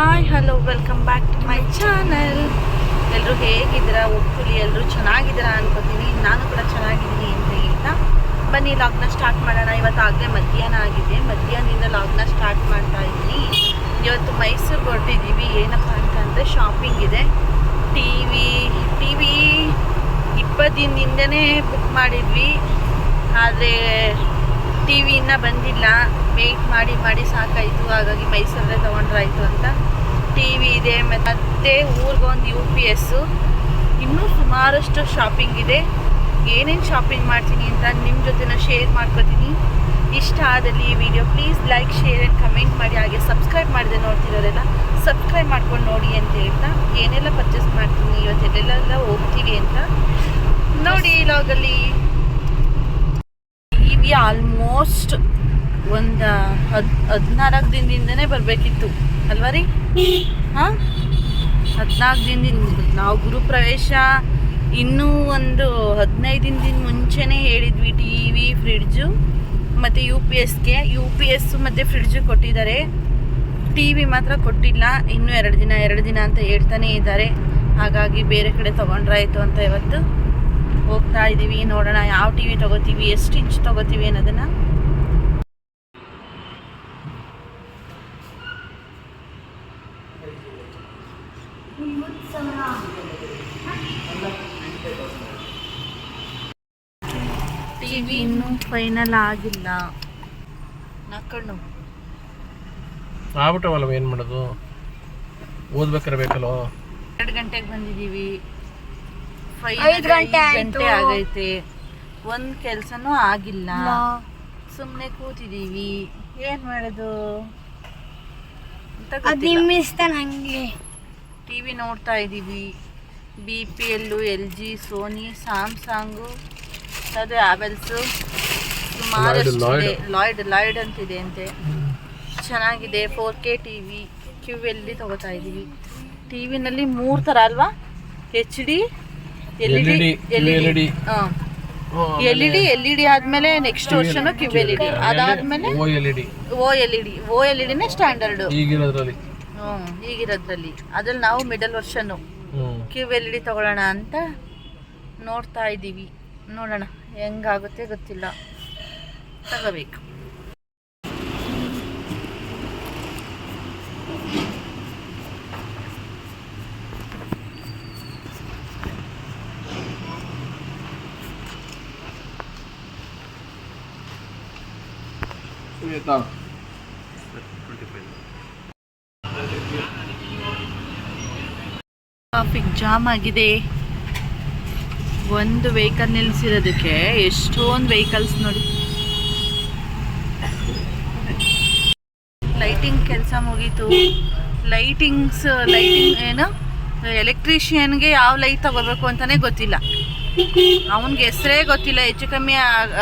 Hi hello welcome back to my channel ಎಲ್ಲರೂ ಹೇಗಿದ್ದೀರಾ? ಒಪ್ಪುಲಿ ಎಲ್ಲರೂ ಚೆನ್ನಾಗಿದ್ದೀರಾ ಅನ್ಕೋತೀನಿ. ನಾನು ಕೂಡ ಚೆನ್ನಾಗಿದ್ದೀನಿ ಅಂತ ಹೇಳ್ತಾ. ಬನ್ನಿ ಲಾಗ್ನ ಸ್ಟಾರ್ಟ್ ಮಾಡೋಣ. ಇವತ್ತು ಆಗಲೇ ಮಧ್ಯಾಹ್ನ ಆಗಿದೆ. ಮಧ್ಯಾಹ್ನದಿಂದ ಲಾಗ್ನ ಸ್ಟಾರ್ಟ್ ಮಾಡ್ತಾ ಇದ್ದೀನಿ. ಇವತ್ತು ಮೈಸೂರಿಗೆ ಹೊರಟಿದ್ದೀವಿ. ಏನಪ್ಪ ಅಂತಂದರೆ ಶಾಪಿಂಗ್ ಇದೆ. ಟಿ ವಿ ಟಿ ವಿ ಇಪ್ಪತ್ತು ದಿನದಿಂದನೇ ಬುಕ್ ಮಾಡಿದ್ವಿ. ಆದರೆ ಟಿ ವಿ ಇನ್ನೂ ಬಂದಿಲ್ಲ. ವೆಯ್ಟ್ ಮಾಡಿ ಮಾಡಿ ಸಾಕಾಯಿತು. ಹಾಗಾಗಿ ಮೈಸೂರಲ್ಲೇ ತೊಗೊಂಡ್ರಾಯ್ತು ಅಂತ ಟಿ ವಿ ಇದೆ. ಮತ್ತೆ ಊರಿಗೊಂದು ಯು ಪಿ ಎಸ್ಸು ಇನ್ನೂ ಸುಮಾರಷ್ಟು ಶಾಪಿಂಗ್ ಇದೆ. ಏನೇನು ಶಾಪಿಂಗ್ ಮಾಡ್ತೀನಿ ಅಂತ ನಿಮ್ಮ ಜೊತೆನ ಶೇರ್ ಮಾಡ್ಕೋತೀನಿ. ಇಷ್ಟ ಆದಲ್ಲಿ ಈ video please like share and comment ಮಾಡಿ. ಹಾಗೆ ಸಬ್ಸ್ಕ್ರೈಬ್ ಮಾಡಿದೆ ನೋಡ್ತಿರೋರೆಲ್ಲ ಸಬ್ಸ್ಕ್ರೈಬ್ ಮಾಡ್ಕೊಂಡು ನೋಡಿ ಅಂತ ಹೇಳ್ತಾ ಏನೆಲ್ಲ ಪರ್ಚೇಸ್ ಮಾಡ್ತೀನಿ, ಇವತ್ತೆಲ್ಲೆಲ್ಲ ಹೋಗ್ತೀವಿ ಅಂತ. ನೋಡಿ ಲಾಗಲ್ಲಿ ವಿ ಆಲ್ಮೋಸ್ಟ್ ಒಂದು ಹದ್, ಹದಿನಾಲ್ಕು ದಿನದಿಂದನೇ ಬರಬೇಕಿತ್ತು. ಅಲ್ವಾ ರೀ? ಹಾಂ? ಹದಿನಾಲ್ಕು ದಿನದಿಂದ ನಾವು ಗುರುಪ್ರವೇಶ ಇನ್ನೂ ಒಂದು ಹದಿನೈದು ದಿನದಿಂದ ಮುಂಚೆನೇ ಹೇಳಿದ್ವಿ ಟಿ ವಿ ಫ್ರಿಡ್ಜು ಮತ್ತು ಯು ಪಿ ಎಸ್ಗೆ ಯು ಪಿ ಎಸ್ ಮತ್ತು ಫ್ರಿಡ್ಜು ಕೊಟ್ಟಿದ್ದಾರೆ. ಟಿ ವಿ ಮಾತ್ರ ಕೊಟ್ಟಿಲ್ಲ. ಇನ್ನೂ ಎರಡು ದಿನ ಎರಡು ದಿನ ಅಂತ ಹೇಳ್ತಾನೇ ಇದ್ದಾರೆ. ಹಾಗಾಗಿ ಬೇರೆ ಕಡೆ ತೊಗೊಂಡ್ರಾಯಿತು ಅಂತ ಇವತ್ತು. ಹೋಗ್ತಾ ಇದ್ದೀವಿ ನೋಡೋಣ ಯಾವ ಟಿ ವಿ ತೊಗೋತೀವಿ ಎಷ್ಟು ಇಂಚ್ ತೊಗೋತೀವಿ ಅನ್ನೋದನ್ನು. ಟಿ ವಿ ಇನ್ನೂ ಫೈನಲ್ ಆಗಿಲ್ಲ. ನಕ್ಕಣ್ಣು ಆಗ್ಬಿಟ್ಟವಲ್ಲ ಏನು ಮಾಡೋದು? ಓದ್ಬೇಕಾರೆ ಬೇಕಲ್ಲೋ? ಎರಡು ಗಂಟೆಗೆ ಬಂದಿದ್ದೀವಿ. ಐದ್ ಗಂಟೆ ಆಯ್ತು. ಗಂಟೆ ಆಗೈತೆ. ಒಂದು ಕೆಲಸನೂ ಆಗಿಲ್ಲ. ಸುಮ್ಮನೆ ಕೂತಿದೀವಿ. ಏನ್ ಮಾಡೋದು? ಅಂತ ಅದ್ ನಿಮ್ ಇಷ್ಟ ನಂಗೆ ಟಿ ವಿ ನೋಡ್ತಾ ಇದ್ದೀವಿ B P L L G Sony Samsung ಅದೇ ಆವೆಲ್ಸು ಸುಮಾರಷ್ಟು Lloyd. ಇದೆ ಲಾಯ್ಡ್. ಲಾಯ್ಡ್ ಅಂತಿದೆ ಅಂತೆ. ಚೆನ್ನಾಗಿದೆ. Four K T V Q L D ತೊಗೋತಾ ಇದ್ದೀವಿ ಟಿ ವಿನಲ್ಲಿ ಮೂರು ಥರ ಅಲ್ವಾ? H D L E D L E D ಹಾಂ L E D L E D ಆದಮೇಲೆ next version Q L E D ಅದಾದಮೇಲೆ O L E D O L E D O L E ಡಿನೇ standard ಈಗಿರೋದ್ರಲ್ಲಿ. ಹ್ಞೂ ಈಗಿರೋದ್ರಲ್ಲಿ. ಅದ್ರಲ್ಲಿ ನಾವು middle version Q L E D ತೊಗೊಳ್ಳೋಣ ಅಂತ ನೋಡ್ತಾ ಇದ್ದೀವಿ ನೋಡೋಣ ಹೆಂಗಾಗುತ್ತೆ ಗೊತ್ತಿಲ್ಲ. ತಗೋಬೇಕು. ಟ್ರಾಫಿಕ್ ಜಾಮ್ ಆಗಿದೆ. ಒಂದು ವೆಹಿಕಲ್ ನಿಲ್ಸಿರೋದಕ್ಕೆ ಎಷ್ಟೊಂದು ವೆಹಿಕಲ್ಸ್ ನೋಡಿ. ಲೈಟಿಂಗ್ ಕೆಲಸ ಮುಗೀತು. ಲೈಟಿಂಗ್ಸ್ ಲೈಟಿಂಗ್ ಏನು? ಎಲೆಕ್ಟ್ರಿಷಿಯನ್ಗೆ ಯಾವ ಲೈಟ್ ತಗೋಬೇಕು ಅಂತಲೇ ಗೊತ್ತಿಲ್ಲ. ಅವನಿಗೆ ಹೆಸರೇ ಗೊತ್ತಿಲ್ಲ. ಹೆಚ್ಚು ಕಮ್ಮಿ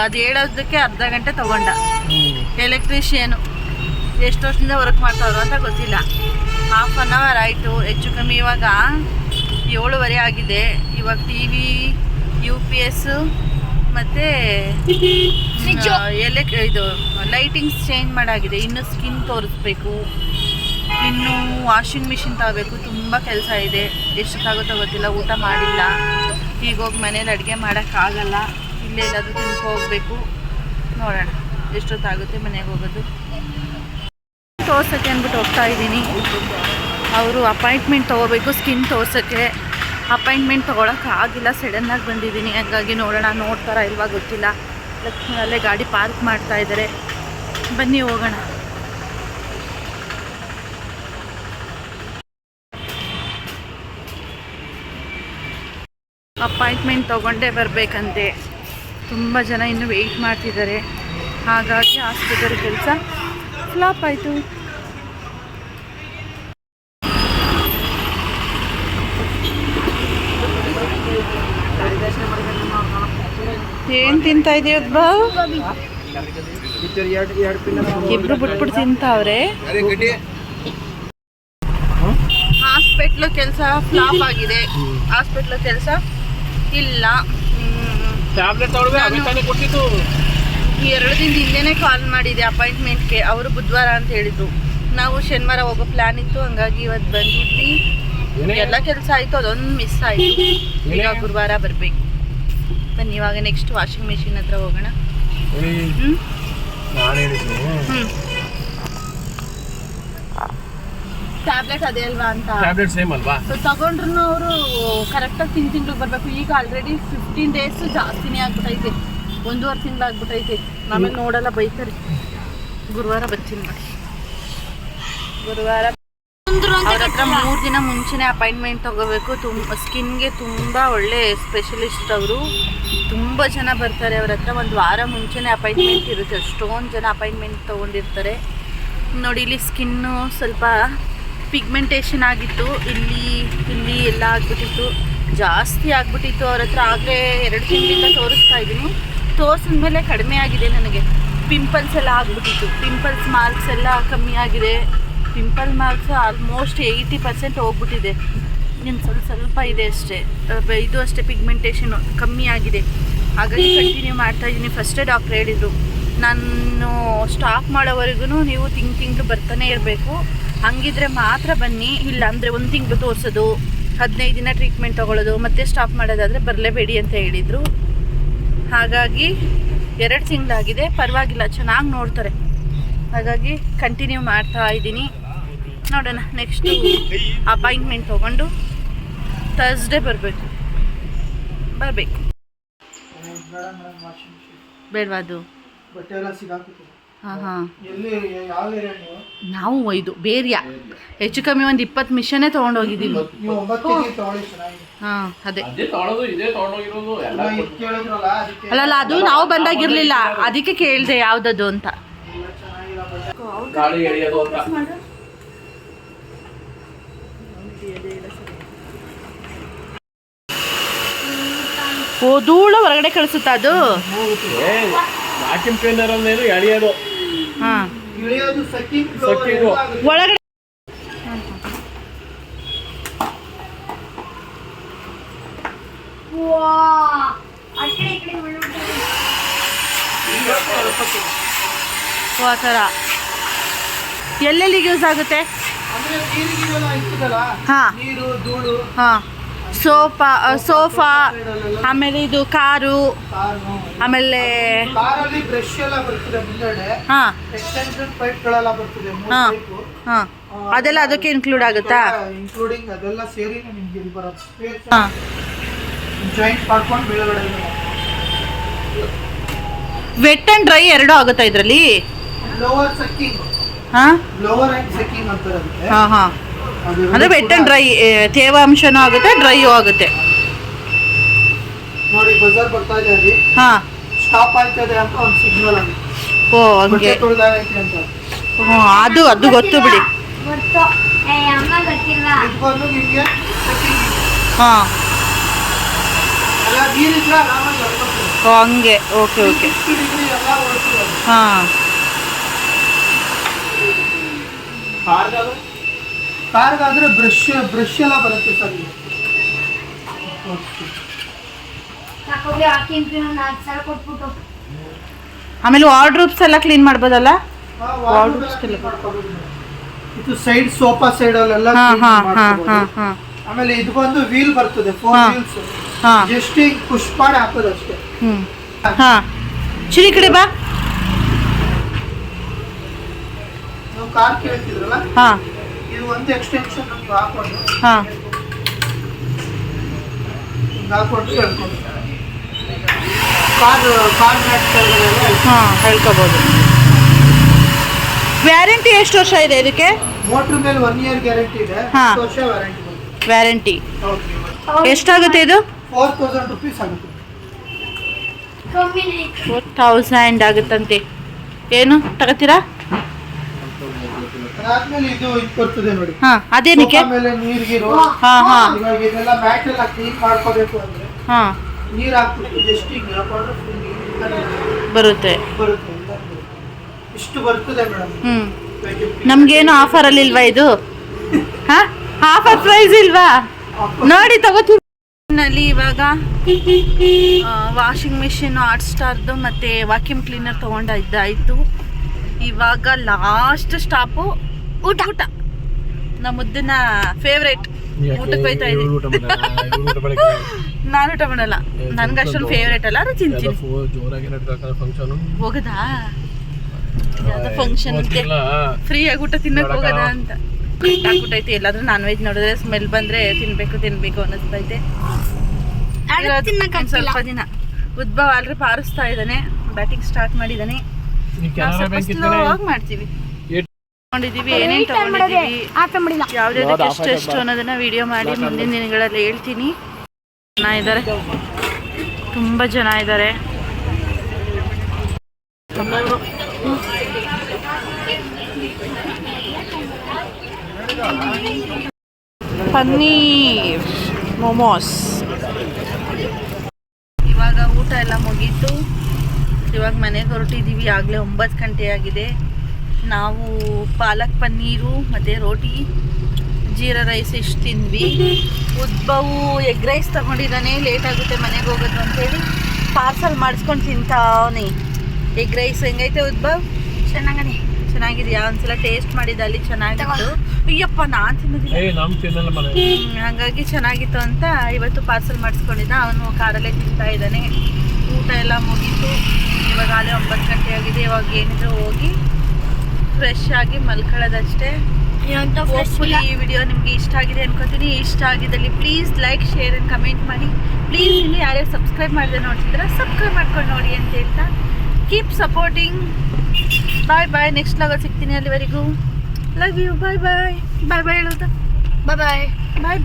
ಅದು ಹೇಳೋದಕ್ಕೆ ಅರ್ಧ ಗಂಟೆ ತಗೊಂಡ. ಎಲೆಕ್ಟ್ರಿಷಿಯನು ಎಷ್ಟು ವರ್ಷದಿಂದ ವರ್ಕ್ ಮಾಡ್ತಾವ್ರು ಅಂತ ಗೊತ್ತಿಲ್ಲ. ಹಾಫ್ ಅನ್ ಅವರ್ ಆಯಿತು ಹೆಚ್ಚು ಕಮ್ಮಿ ಇವಾಗ ಏಳುವರೆ ಆಗಿದೆ. ಇವಾಗ T V U P S ಮತ್ತು. ಎಲೆಕ್ ಇದು ಲೈಟಿಂಗ್ಸ್ ಚೇಂಜ್ ಮಾಡಾಗಿದೆ. ಇನ್ನು ಸ್ಕಿನ್ ತೋರಿಸ್ಬೇಕು. ಇನ್ನು ವಾಷಿಂಗ್ ಮಿಷಿನ್ ತಗೋಬೇಕು. ತುಂಬ ಕೆಲಸ ಇದೆ. ಎಷ್ಟೊತ್ತಾಗುತ್ತೋ ಗೊತ್ತಿಲ್ಲ. ಊಟ ಮಾಡಿಲ್ಲ. ಈಗ ಹೋಗಿ ಮನೇಲಿ ಅಡುಗೆ ಮಾಡೋಕ್ಕಾಗಲ್ಲ. ಇಲ್ಲೇ ಎಲ್ಲಾದರೂ ತಿನ್ಕೊ ಹೋಗಬೇಕು. ನೋಡೋಣ. ಎಷ್ಟೊತ್ತಾಗುತ್ತೆ ಮನೆಗೆ ಹೋಗೋದು? ತೋರ್ಸೋಕ್ಕೆ ಅಂದ್ಬಿಟ್ಟು ಹೋಗ್ತಾ ಇದ್ದೀನಿ. ಅವರು ಅಪಾಯಿಂಟ್ಮೆಂಟ್ ತೊಗೋಬೇಕು, ಸ್ಕಿನ್ ತೋರ್ಸೋಕ್ಕೆ. ಅಪಾಯಿಂಟ್ಮೆಂಟ್ ಆಗಿಲ್ಲ ಸಡನ್ನಾಗಿ ಬಂದಿದ್ದೀನಿ. ಹಾಗಾಗಿ ನೋಡೋಣ, ನೋಡ್ತಾರ ಇಲ್ವಾ ಗೊತ್ತಿಲ್ಲ. ಲಕ್ಷ್ಮಣಲ್ಲೇ ಗಾಡಿ ಪಾರ್ಕ್ ಮಾಡ್ತಾ ಇದ್ದಾರೆ. ಬನ್ನಿ ಹೋಗೋಣ. ಅಪಾಯಿಂಟ್ಮೆಂಟ್ ತೊಗೊಂಡೇ ಬರಬೇಕಂತೆ. ತುಂಬ ಜನ ಇನ್ನು ವೆಯ್ಟ್ ಮಾಡ್ತಿದ್ದಾರೆ. ಹಾಗಾಗಿ ಆಸ್ಪತ್ರೆ ಕೆಲಸ ಫ್ಲಾಪ್ ಆಯಿತು. ಏನು ತಿಂತಾ ಇದ್ರು ಬಾ ಇಬ್ರು ಬಿಟ್ಬಿಟ್ಟು ತಿಂತಾವ್ರೆ. ಹಾಸ್ಪಿಟ್ಲು ಕೆಲಸ ಫ್ಲಾಪ್ ಆಗಿದೆ. ಹಾಸ್ಪಿಟ್ಲು ಕೆಲಸ ಇಲ್ಲ. ಟ್ಯಾಬ್ಲೆಟ್ ಕೊಟ್ಟಿದ್ದು ಈ ಎರಡು ದಿನದ ಹಿಂದೆನೇ ಕಾಲ್ ಮಾಡಿದೆ ಅಪಾಯಿಂಟ್ಮೆಂಟ್ಗೆ ಅವರು ಬುಧವಾರ ಅಂತ ಹೇಳಿದ್ರು. ನಾವು ಶನಿವಾರ ಹೋಗೋ ಪ್ಲಾನ್ ಇತ್ತು ಹಂಗಾಗಿ ಇವತ್ತು ಬಂದಿದ್ವಿ? ಎಲ್ಲ ಕೆಲಸ ಆಯಿತು ಅದೊಂದು ಮಿಸ್ ಆಯಿತು. ಈಗ ಗುರುವಾರ ಬರಬೇಕು. ಬನ್ನಿ ಇವಾಗ ನೆಕ್ಸ್ಟ್ ವಾಷಿಂಗ್ ಮೆಷಿನ್ ಹತ್ರ ಹೋಗೋಣ. ಟ್ಯಾಬ್ಲೆಟ್ ಅದೇ ಅಲ್ವಾ ಅಂತ. ಟ್ಯಾಬ್ಲೆಟ್ ಸೇಮ್ ಅಲ್ವಾ? ತಗೊಂಡ್ರು ಅವರು ಕರೆಕ್ಟಾಗಿ ತಿಂಗ್ ತಿಂಗ್ಳಿಗೆ ಬರಬೇಕು. ಈಗ ಆಲ್ರೆಡಿ ಫಿಫ್ಟೀನ್ ಡೇಸ್ ಜಾಸ್ತಿನೇ ಆಗ್ಬಿಟ್ಟೈತೆ ಒಂದೂವರೆ ತಿಂಗಳು ಆಗ್ಬಿಟ್ಟೈತೆ ನಮಗೆ ನೋಡಲ್ಲ ಬೈತಾರೆ. ಗುರುವಾರ ಬರ್ತೀನಿ ನೋಡಿ. ಗುರುವಾರ ಅವ್ರ ಹತ್ರ ಮೂರು ದಿನ ಮುಂಚೆನೇ ಅಪಾಯಿಂಟ್ಮೆಂಟ್ ತಗೋಬೇಕು. ತುಂಬ ಸ್ಕಿನ್ಗೆ ತುಂಬ ಒಳ್ಳೆ ಸ್ಪೆಷಲಿಸ್ಟ್ ಅವರು. ತುಂಬ ಜನ ಬರ್ತಾರೆ ಅವ್ರ ಹತ್ರ. ಒಂದು ವಾರ ಮುಂಚೆನೇ ಅಪಾಯಿಂಟ್ಮೆಂಟ್ ಇರುತ್ತೆ. ಅಷ್ಟೊಂದು ಜನ ಅಪಾಯಿಂಟ್ಮೆಂಟ್ ತೊಗೊಂಡಿರ್ತಾರೆ. ನೋಡಿ ಇಲ್ಲಿ ಸ್ಕಿನ್ನು ಸ್ವಲ್ಪ ಪಿಗ್ಮೆಂಟೇಷನ್ ಆಗಿತ್ತು. ಇಲ್ಲಿ ಇಲ್ಲಿ ಎಲ್ಲ ಆಗ್ಬಿಟ್ಟಿತ್ತು. ಜಾಸ್ತಿ ಆಗ್ಬಿಟ್ಟಿತ್ತು ಅವ್ರ ಹತ್ರ. ಆಗಲೇ ಎರಡು ತಿಂಗಳಿಂದ ತೋರಿಸ್ತಾ ಇದ್ದೀನಿ ತೋರಿಸಿದ್ಮೇಲೆ ಕಡಿಮೆ ಆಗಿದೆ ನನಗೆ. ಪಿಂಪಲ್ಸ್ ಎಲ್ಲ ಆಗ್ಬಿಟ್ಟಿತ್ತು. ಪಿಂಪಲ್ಸ್ ಮಾರ್ಕ್ಸ್ ಎಲ್ಲ ಕಮ್ಮಿ ಆಗಿದೆ. Pimple marks almost eighty percent ಹೋಗ್ಬಿಟ್ಟಿದೆ. ಇನ್ನು ಸ್ವಲ್ಪ ಸ್ವಲ್ಪ ಇದೆ ಅಷ್ಟೇ. ಇದು ಅಷ್ಟೇ ಪಿಗ್ಮೆಂಟೇಷನ್ ಕಮ್ಮಿ ಆಗಿದೆ. ಹಾಗಾಗಿ ಕಂಟಿನ್ಯೂ ಮಾಡ್ತಾ ಇದ್ದೀನಿ. ಫಸ್ಟೇ ಡಾಕ್ಟ್ರ್ ಹೇಳಿದರು ನಾನು ಸ್ಟಾಪ್ ಮಾಡೋವರೆಗೂ ನೀವು ತಿಂಗ್ ತಿಂಗಳು ಬರ್ತಾನೆ ಇರಬೇಕು. ಹಂಗಿದ್ರೆ ಮಾತ್ರ ಬನ್ನಿ. ಇಲ್ಲ ಅಂದರೆ ಒಂದು ತಿಂಗಳು ತೋರಿಸೋದು ಹದಿನೈದು ದಿನ ಟ್ರೀಟ್ಮೆಂಟ್ ತೊಗೊಳ್ಳೋದು ಮತ್ತೆ ಸ್ಟಾಪ್ ಮಾಡೋದಾದರೆ ಬರಲೇಬೇಡಿ ಅಂತ ಹೇಳಿದರು. ಹಾಗಾಗಿ ಎರಡು ತಿಂಗಳಾಗಿದೆ. ಪರವಾಗಿಲ್ಲ ಚೆನ್ನಾಗಿ ನೋಡ್ತಾರೆ. ಹಾಗಾಗಿ ಕಂಟಿನ್ಯೂ ಮಾಡ್ತಾ ಇದ್ದೀನಿ. ನೋಡೋಣ ನೆಕ್ಸ್ಟು ಅಪಾಯಿಂಟ್ಮೆಂಟ್ ತೊಗೊಂಡು ಥರ್ಸ್ಡೇ ಬರಬೇಕು. ಬರಬೇಕು. ಬೇಡವಾ ನೀವು ಒಯ್ದು ಬೇರಿಯ. ಹೆಚ್ಚು ಕಮ್ಮಿ ಒಂದು ಇಪ್ಪತ್ತು ಮಿಷನ್ನೇ ತೊಗೊಂಡೋಗಿದ್ದೀವಿ. ಹಾಂ ಅದೇ. ಅಲ್ಲಲ್ಲ ಅದು ನಾವು ಬಂದಾಗಿರ್ಲಿಲ್ಲ. ಅದಕ್ಕೆ ಕೇಳಿದೆ ಯಾವುದದು ಅಂತ. ಓ ಧೂಳು ಹೊರಗಡೆ ಕಳಿಸುತ್ತಾ ಅದು? ಹಾಂ. ಒಳಗಡೆ. ವಾ. ಆ ಥರ. ಎಲ್ಲೆಲ್ಲಿಗೆ ಯೂಸ್ ಆಗುತ್ತೆ? ಹಾಂ. ನೀರು ಧೂಳು. ಹಾಂ. ಸೋಫಾ ಸೋಫಾ ಆಮೇಲೆ ಇದು ಕಾರು ಆಮೇಲೆ ಕಾರಲ್ಲಿ ಬ್ರಷ್ ಎಲ್ಲ ಬರ್ತದೆ ಮುಂದಡೆ. ಹಾಂ. ಎಕ್ಸ್ಟೆನ್ಷನ್ ಪೈಪ್ಗಳೆಲ್ಲ ಬರ್ತದೆ ಹಾಂ. ಮೂರು ಪೈಪು ಹಾಂ ಅದೆಲ್ಲ ಅದಕ್ಕೆ ಇನ್ಕ್ಲೂಡ್ ಆಗುತ್ತಾ? ಇನ್ಕ್ಲೂಡಿಂಗ್ ಅದೆಲ್ಲ ಸೇರಿ ನಿಮ್ಗೆ ಇಲ್ಲಿ ಬರೋದು. ಹಾಂ. ಜಾಯಿಂಟ್ ಮಾಡ್ಕೊಂಡು ಬೆಳಗಡೆ ವೆಟ್ ಅಂಡ್ ಡ್ರೈ ಎರಡೂ ಆಗುತ್ತಾ ಇದರಲ್ಲಿ? ಲೋವರ್ ಸಕ್ಕಿಂಗ್ ಹಾಂ? ಲೋವರ್ ಅಂಡ್ ಸೆಕ್ಕಿಂಗ್ ಅಂತಾರೆ ಹಾ ಹಾ. ಅಂದರೆ ವೆಟ್ ಆ್ಯಂಡ್ ಡ್ರೈ ತೇವಾಂಶನೂ ಆಗುತ್ತೆ ಡ್ರೈಯೂ ಆಗುತ್ತೆ. ನೋಡಿ ಬಜಾರ್ ಬರ್ತಾ ಇದೆ ಅಲ್ಲಿ. ಹಾಂ. ಸ್ಟಾಪ್ ಆಯ್ತದೆ ಅಂತ ಒಂದು ಸಿಗ್ನಲ್ ಅಲ್ಲಿ. ಓ ಹಂಗೆ. ತೊಳ್ದಾಗೈತೆ ಅಂತ. ಹ್ಞೂ ಅದು ಅದು ಗೊತ್ತು ಬಿಡಿ. ಇಟ್ಕೊಂಡು ನಿಮಗೆ? ಹಾಂ. ಓ ಹಂಗೆ. Okay okay. ಹಾಂ. ಕಾರ್ಗಾದ್ರೆ ಬ್ರಷ್ ಬ್ರಷ್ ಎಲ್ಲ ಬರುತ್ತೆ ಸರ್ ಆಮೇಲೆ ವಾರ್ಡ್ರೂಪ್ಸ್ ಎಲ್ಲ ಕ್ಲೀನ್ ಮಾಡ್ಬೋದಲ್ಲ? ವಾರ್ಡ್ರೂಪ್ಸ್ ಇದು ಸೈಡ್ ಸೋಫಾ ಸೈಡ್ ಅಲ್ಲೆಲ್ಲ ಹಾಂ clean ಹಾಂ ಹಾಂ ಮಾಡ್ಕೊಬೋದು. ಹಾಂ ಹಾಂ. ಆಮೇಲೆ ಇದು ಬಂದು ವೀಲ್ ಬರ್ತದೆ ಫೋರ್ ಹಾ. ವೀಲ್ಸ್ ಹಾಂ. ಜಸ್ಟ್ ಈಗ ಪುಷ್ ಮಾಡಿ ಹಾಕೋದು ಅಷ್ಟೇ. ಹ್ಞೂ ಹಾಂ. ಚಿರಿ ಕಡೆ ಬಾ. ನೀವು ಕಾರ್ ಕೇಳ್ತಿದ್ರಲ್ಲ? ಹಾಂ. ಇದು ಒಂದು ಎಕ್ಸ್ಟೆನ್ಷನ್ ನಮ್ಗೆ ಹಾಕೊಂಡು. ಹಾಂ. ಹಿಂಗ್ ಹಾಕೊಂಡು ಹೇಳ್ಕೊಂಡು. ಕಾರ್ ಹಾಂ ಹೇಳ್ಕೊಬೋದು. ವ್ಯಾರಂಟಿ ಎಷ್ಟು ವರ್ಷ ಇದೆ ಇದಕ್ಕೆ? ಮೋಟ್ರ್ ಮೇಲೆ ಒನ್ ಇಯರ್ ಗ್ಯಾರಂಟಿ ಇದೆ. ಹಾ. ವರ್ಷ ವ್ಯಾರಂಟಿ ವ್ಯಾರಂಟಿ ಎಷ್ಟಾಗುತ್ತೆ ಇದು? ಫೋರ್ ತೌಸಂಡ್ ರುಪೀಸ್ ಆಗುತ್ತೆ. ಫೋರ್ ತೌಸಂಡ್ ಆಗುತ್ತಂತೆ. ಏನು ತಗೋತೀರಾ? ಅದಾದ್ಮೇಲೆ ಇದು ಇದು ಬರ್ತದೆ ನೋಡಿ. ಹಾಂ ಅದೇನಕ್ಕೆ? ನೀರ್ಗಿರು ಹಾಂ ಹಾಂ. ಇವಾಗ ಇದೆಲ್ಲ ಮ್ಯಾಟ್ ಎಲ್ಲ ಕ್ಲೀನ್ ಮಾಡ್ಕೋಬೇಕು ಅಂದ್ರೆ ಹಾಂ. ನೀರ್ ಹಾಕ್ಬಿಟ್ಟು ಜಸ್ಟ್ ಹಿಂಗ್ ಹಾಕೊಂಡ್ರೆ full ನೀರ್ ಬರುತ್ತೆ. ಬರುತ್ತೆ ಎಲ್ಲ ಬರುತ್ತೆ. ಇಷ್ಟು ಬರ್ತದೆ ಮೇಡಮ್. ಹ್ಞೂ ನಮಗೇನು ಆಫರಲ್ಲಿ ಇಲ್ವಾ ಇದು? ಹಾಂ? ಆಫರ್ ಪ್ರೈಸ್ ಇಲ್ವಾ? ನೋಡಿ ತಗೋತೀವಿ. ನಲ್ಲಿ ಇವಾಗ ವಾಷಿಂಗ್ ಮಿಷಿನ್ ಹಾಟ್ ಸ್ಟಾರ್ದು ಮತ್ತೆ ವಾಕ್ಯೂಮ್ ಕ್ಲೀನರ್ ತೊಗೊಂಡಿದ್ದಾಯಿತು ಇವಾಗ ಲಾಸ್ಟ್ ಸ್ಟಾಪು ಊಟ. ಊಟ ನಮ್ಮ ಮುದ್ದಿನ ಫೇವ್ರೇಟ್ ಊಟಕ್ಕೆ ಹೋಯ್ತಾ ಮಾಡಕ್ಕೆ ನಾನು ಊಟ ಮಾಡಲ್ಲ. ನನ್ಗೆ ಅಷ್ಟೊಂದು ಫೇವ್ರೇಟ್ ಅಲ್ಲ ಅದು ತಿಂತೀನಿ. ಹೋಗದಾ? ಯಾವ್ದೋ ಫಂಕ್ಷನ್ ಫ್ರೀ ಆಗಿ ಊಟ ತಿನ್ನಕ್ ಅಂತ ಹೋಗದ ಅಂತ. ಹಾಕ್ಬಿಟ್ಟೈತೆ ಎಲ್ಲಾದ್ರೂ ನಾನ್ ವೆಜ್ ನೋಡಿದ್ರೆ ಸ್ಮೆಲ್ ಬಂದ್ರೆ ತಿನ್ಬೇಕು ತಿನ್ಬೇಕು ಅನ್ನಿಸ್ತೈತೆ. ಸ್ವಲ್ಪ ದಿನ. ಉದ್ಭವ ಆಲ್ರೆಡಿ ಪಾರಿಸ್ತಾ ಇದ್ದಾನೆ. ಬ್ಯಾಟಿಂಗ್ ಸ್ಟಾರ್ಟ್ ಇದ್ದಾನೆ ಆಗಿ ಮಾಡ್ತೀವಿ. ತಗೊಂಡಿದೀವಿ ಏನೇನ್ ಮಾಡಿಲ್ಲ. ಯಾವ್ದಾವ್ದಕ್ಕೆ ಎಷ್ಟು ಎಷ್ಟು ಅನ್ನೋದನ್ನ ವಿಡಿಯೋ ಮಾಡಿ ಮುಂದಿನ ದಿನಗಳಲ್ಲಿ ಹೇಳ್ತೀನಿ. ಜನ ಇದ್ದಾರೆ. ತುಂಬಾ ಜನ ಇದ್ದಾರೆ. ಪನ್ನೀರ್ ಮೊಮೋಸ್. ಇವಾಗ ಊಟ ಎಲ್ಲ ಮುಗೀತು. ಇವಾಗ ಮನೆಗೆ ಹೊರಟಿದ್ದೀವಿ. ಆಗಲೇ ಒಂಬತ್ತು ಗಂಟೆ ಆಗಿದೆ. ನಾವು ಪಾಲಕ್ ಪನ್ನೀರು ಮತ್ತು ರೋಟಿ ಜೀರಾ ರೈಸ್ ಇಷ್ಟು ತಿಂದ್ವಿ. ಉದ್ಬವು ಎಗ್ ರೈಸ್ ತಗೊಂಡಿದ್ದಾನೆ ಲೇಟ್ ಆಗುತ್ತೆ ಮನೆಗೆ ಹೋಗೋದು ಅಂತೇಳಿ ಪಾರ್ಸಲ್ ಮಾಡಿಸ್ಕೊಂಡು ತಿಂತಾವನೆ. ಎಗ್ ರೈಸ್ ಹೆಂಗೈತೆ ಉದ್ಬವ್ ಚೆನ್ನಾಗನೆ. ಚೆನ್ನಾಗಿದೆಯಾ? ಒಂದ್ಸಲ ಟೇಸ್ಟ್ ಮಾಡಿದ ಅಲ್ಲಿ ಚೆನ್ನಾಗಿತ್ತು. ಅಯ್ಯಪ್ಪ ನಾನು ತಿನ್ನೋದಿಲ್ಲ. ಹಂಗಾಗಿ ಚೆನ್ನಾಗಿತ್ತು ಅಂತ ಇವತ್ತು ಪಾರ್ಸಲ್ ಮಾಡಿಸ್ಕೊಂಡಿದ್ದ. ಅವನು ಕಾರಲ್ಲೇ ತಿಂತಾ ಇದ್ದಾನೆ. ಊಟ ಎಲ್ಲ ಮುಗೀತು. ಇವಾಗ ಆಲೇ ಒಂಬತ್ತು ಗಂಟೆ ಆಗಿದೆ. ಇವಾಗ ಏನಿದ್ರು ಹೋಗಿ ಫ್ರೆಶ್ ಆಗಿ ಮಲ್ಕೊಳ್ಳೋದಷ್ಟೇ. ಹೋಪ್ಫುಲಿ ಈ ವಿಡಿಯೋ ನಿಮಗೆ ಇಷ್ಟ ಆಗಿದೆ ಅನ್ಕೋತೀನಿ. ಇಷ್ಟ ಆಗಿದ್ದಲ್ಲಿ please like share and comment ಮಾಡಿ. ಪ್ಲೀಸ್ ಇಲ್ಲಿ ಯಾರ್ಯಾರು ಸಬ್ಸ್ಕ್ರೈಬ್ ಮಾಡಿದ್ರೆ ನೋಡ್ತಿದ್ರ ಸಬ್ಸ್ಕ್ರೈಬ್ ಮಾಡ್ಕೊಂಡು ನೋಡಿ ಅಂತ ಹೇಳ್ತಾ. Keep supporting bye bye next ಲಾಗ ಸಿಗ್ತೀನಿ ಅಲ್ಲಿವರೆಗೂ. ಲವ್ ಯು ಬಾಯ್ ಬಾಯ್ ಬಾಯ್ ಬಾಯ್ ಹೇಳೋದು. ಬಾಯ್ ಬಾಯ್ ಬಾಯ್ ಬಾಯ್